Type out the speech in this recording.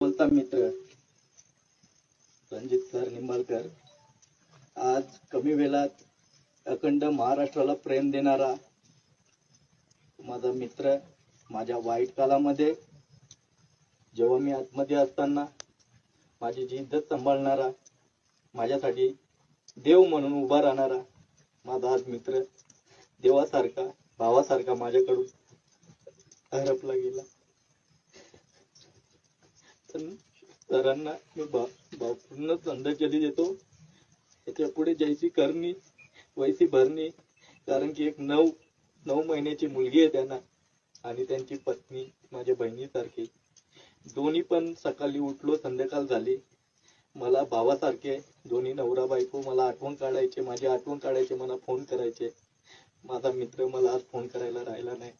बोलता मित्र रणजित सर निंबाळकर. आज कमी वेळात अखंड महाराष्ट्राला प्रेम देणारा माझा मित्र माझ्या वाईट काळामध्ये जेव्हा मी आतमध्ये असताना माझी जिद्द सांभाळणारा माझ्यासाठी देव म्हणून उभा राहणारा माझा आज मित्र देवासारखा भावासारखा माझ्याकडून हरपला गेला. सरांना मी भा श्रद्धांजली देतो. त्याच्या पुढे जैसी करणी वैसी भरणी कारण की एक नऊ नऊ महिन्याची मुलगी आहे त्यांना. आणि त्यांची पत्नी माझ्या बहिणीसारखी. दोन्ही पण सकाळी उठलो संध्याकाळ झाली. मला भावासारखे दोन्ही नवरा बायको मला आठवण काढायचे माझी आठवण काढायचे मला फोन करायचे. माझा मित्र मला आज फोन करायला राहिला नाही.